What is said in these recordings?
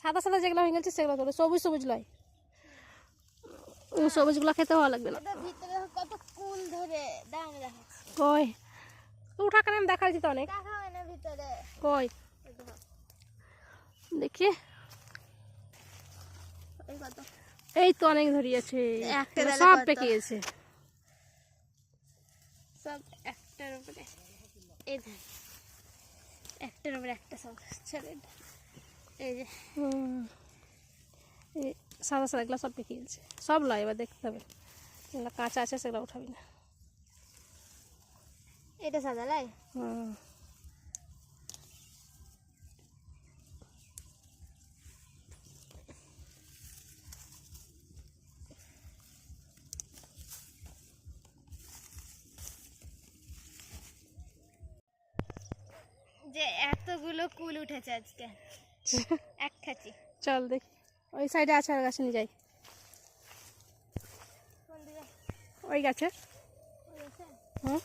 সাদা সাদা যেগুলো হয়ে গেছে সেগুলো তোলো। সবুজ সবুজ লয়। সবুজগুলো খেতে ভালো লাগবে না। ভিতরে কত কুল ধরে। কই? উঠা কেন দেখা যাচ্ছে তো অনেক কই? দেখি। এই তো অনেক ধরিয়েছে। একটা সব কত? পেকে গেছে সব একটার উপরে। একটার উপরে একটা সব। ছেড়ে। এই যে হুম। এই সাদা সাদা এগুলো সব পেকে গেছে। সব লয় এবার দেখতে হবে। যেগুলো কাঁচা আছে সেগুলো উঠাবি না। এটা সাদা লাই? হুম। যে এতগুলো কুল উঠেছে আজকে। এক খাচ্ছি চল দেখি। ওই সাইডে আছে আর গাছে নিয়ে যাই। ওই গাছে। হুম।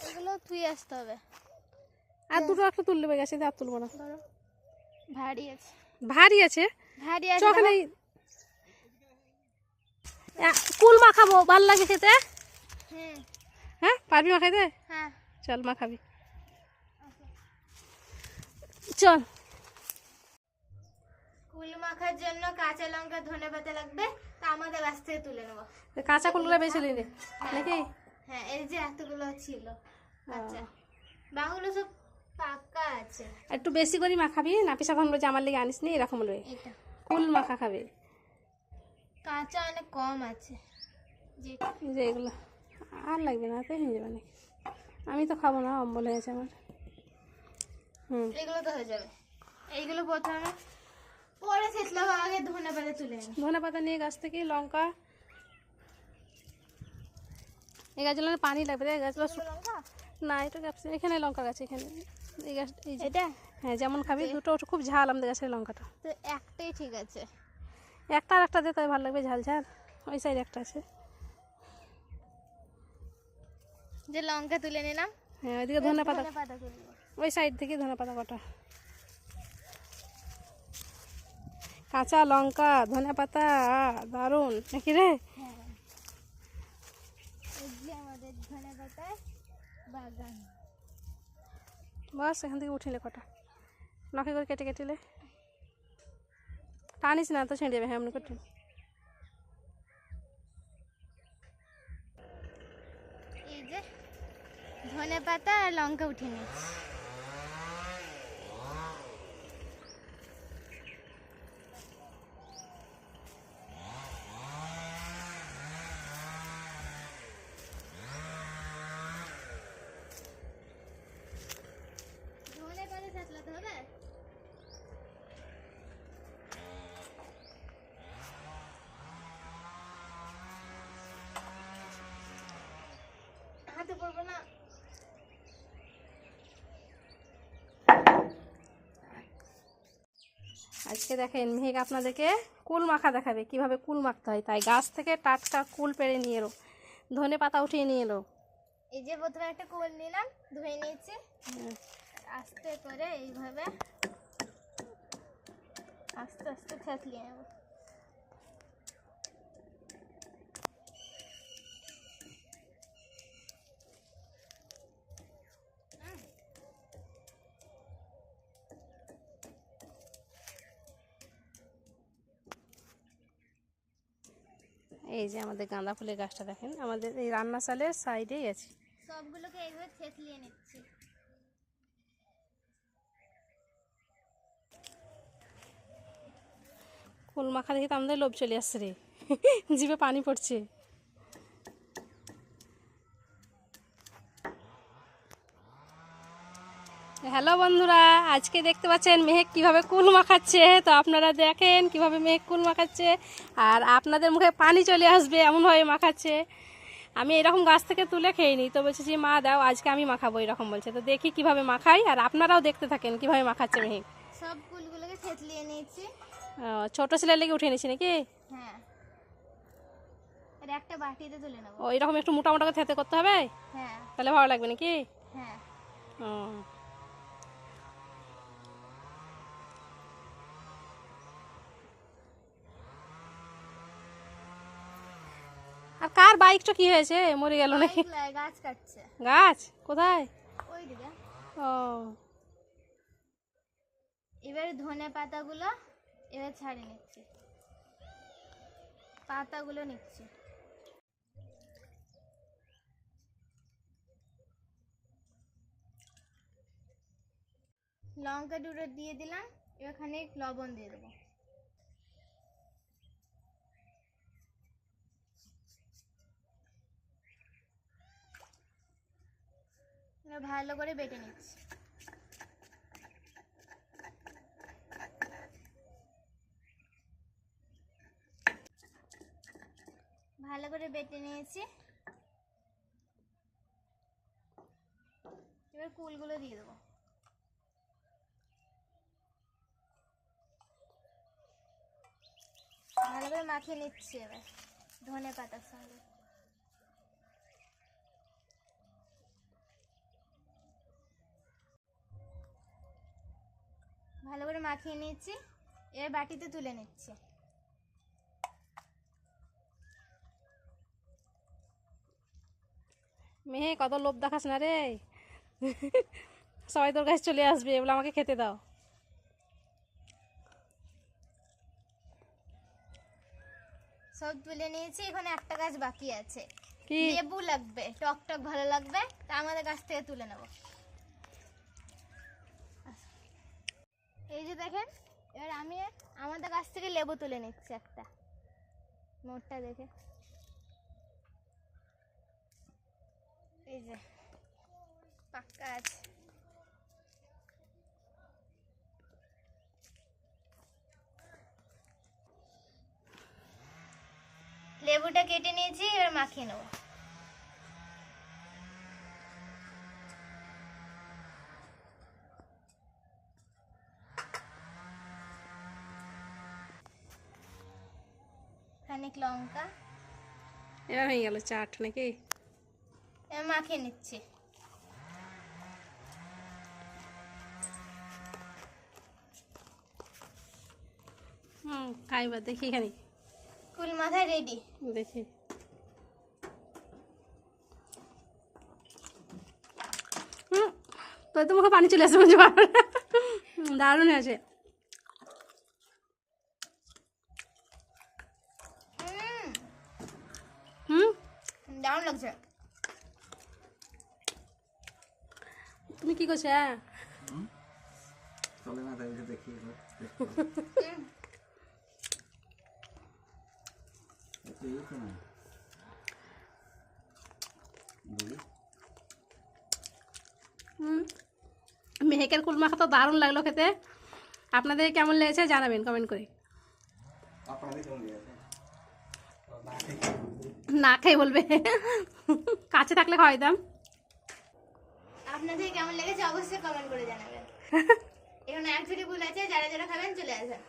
এগুলো তুই আসতে হবে। আর দুটো একটা তুললে ওই গাছে আর তুলবো না। ভারী আছে। ভারী আছে। ভারী আছে চোখ নেই কুল মাখাবো ভালো লাগে খেতে? হুম হ্যাঁ? পারবি মাখাইতে হ্যাঁ। চল মাখাবি চল। কুল মাখার জন্য কাঁচা লঙ্কা ধনে পাতা লাগবে তা আমাদের গাছ থেকে তুলে নেব। কাঁচা কুলগুলো বেছে নিলে নাকি? হ্যাঁ এই যে এতগুলো ছিল। আচ্ছা বাগুলো সব পাকা আছে। একটু বেশি করে মাখাবি নাপিসা এখন বলছে আমার লেগে আনিস নি এরকম বলবে। কুল মাখা খাবে। কাঁচা অনেক কম আছে। যে এগুলো আর লাগবে না তো হয়ে যাবে নাকি? আমি তো খাব না অম্বল হয়েছে আমার। এগুলো তো হয়ে যাবে। এইগুলো প্রথমে পরে থেতলাম আগে ধনে পাতা তুলে আনি। ধনে পাতা নিয়ে গাছ থেকে লঙ্কা। এই গাছগুলো পানি লাগবে এই গাছগুলো না এটা গাছ এখানে লঙ্কা গাছ এখানে। এই গাছ এই এটা? হ্যাঁ যেমন খাবি দুটো খুব ঝাল আমাদের গাছের লঙ্কাটা। তো একটাই ঠিক আছে। একটা আর একটা দিয়ে তাই ভালো লাগবে ঝাল ঝাল। ওই সাইড একটা আছে। যে লঙ্কা তুলে নিলাম। হ্যাঁ ওইদিকে ধনে পাতা। পাতা তুলবো। ওই সাইড থেকে ধনে পাতা কটা। কাঁচা লঙ্কা ধনে পাতা দারুণ। নাকি রে? হ্যাঁ। বাস এখান থেকে উঠিলে কটা। নখে করে কেটে কেটেলে। টানিস না তো ছেড়ে যাবে হ্যাঁ এমনি করতে। ধনে পাতা আর লঙ্কা উঠে নিচ্ছি ধনে পাতা থেতলাতে হবে হাতে পড়ব না আজকে দেখেন মেহেক আপনাদেরকে কুল মাখা দেখাবে কীভাবে কুল মাখতে হয়। তাই গাছ থেকে টাটকা কুল পেড়ে নিয়ে এলো ধনে পাতা উঠিয়ে নিয়ে এলো। এই যে প্রথমে একটা কুল নিলাম ধুয়ে নিয়েছি। আস্তে করে এইভাবে আস্তে আস্তে থেতলিয়ে নেব। এই যে আমাদের গাঁদা ফুলের গাছটা দেখেন আমাদের এই রান্না চালের সাইডেই আছে। সবগুলোকে এইভাবে থেতলিয়ে নিচ্ছি। কুল মাখা দেখে তো আমাদের লোভ চলে আসছে রে। জিভে পানি পড়ছে। হ্যালো বন্ধুরা আজকে দেখতে পাচ্ছেন মেহেক কীভাবে কুল মাখাচ্ছে। তো আপনারা দেখেন কীভাবে মেহেক কুল মাখাচ্ছে আর আপনাদের মুখে পানি চলে আসবে এমনভাবে মাখাচ্ছে। আমি এরকম গাছ থেকে তুলে খেয়ে নিই তো বলছে যে মা দাও আজকে আমি মাখাবো এরকম বলছে। তো দেখি কীভাবে মাখাই আর আপনারাও দেখতে থাকেন কীভাবে মাখাচ্ছে মেহেক। সব ফুলগুলোকে থেতলিয়ে নিয়েছি। ছোট ছেলের লেগে উঠে নিয়েছি নাকি? হ্যাঁ। একটা বাটিতে তুলে নেব। ও এরকম একটু মোটা মোটা করে থেতে করতে হবে? হ্যাঁ। তাহলে ভালো লাগবে নাকি? হ্যাঁ। ও। কার বাইকটা কি হয়েছে? মরে গেল নাকি? গাছ কাটছে। গাছ? কোথায়? ওই দিকে। ও। এবারে ধনে পাতাগুলো এবার ছাড়িয়ে নিচ্ছি। পাতাগুলো নিচ্ছি। লঙ্কা দুটো দিয়ে দিলাম এবার খানিক লবণ দিয়ে দেবো। ভালো করে বেটে নিচ্ছি। ভালো করে বেটে নিয়েছি। এবার কুলগুলো দিয়ে দেবো। ভালো করে মাখিয়ে নিচ্ছি এবার ধনে পাতার সঙ্গে ভালো করে মাখিয়ে নিচ্ছি এবার বাটিতে তুলে নিচ্ছি। মেহে কত লোভ দেখাস না রে? সবাই তোর কাছে চলে আসবে এগুলো আমাকে খেতে দাও। সব তুলে নিয়েছি এখানে একটা গাছ বাকি আছে। লেবু লাগবে টক টক ভালো লাগবে তা আমাদের গাছ থেকে তুলে নেব। যে দেখেন, এবার আমি আমাদের কাছ থেকে লেবু তুলে নিচ্ছি একটা। মোটটা দেখে। এই যে, পাক্কা আছে। লেবুটা কেটে নিয়েছি, এবার মাখিয়ে নেব। খানিক লঙ্কা। এবার হয়ে গেল চাট নাকি? মাখিয়ে নিচ্ছি। হুম খাইবা দেখি এখানে কুল মাথায় রেডি দেখি। তোর তো মুখে পানি চলে আসে বলছে বারবার। দারুণ হয়েছে হুম দারুণ লাগছে। তুমি কি করছ হ্যাঁ? চলে না তাই দেখি মেহেকের কুলমা তো দারুণ লাগল খেতে। আপনাদের কেমন লেগেছে জানাবেন কমেন্ট করে। আপনাদের কেমন লেগেছে? না খাই বলবে। কাছে থাকলে খাওয়াই দাম। আপনাদের কেমন লেগেছে অবশ্যই কমেন্ট করে জানাবেন। এখানে এক ভুল ফুল আছে, যারা যারা খাবেন চলে আসবেন।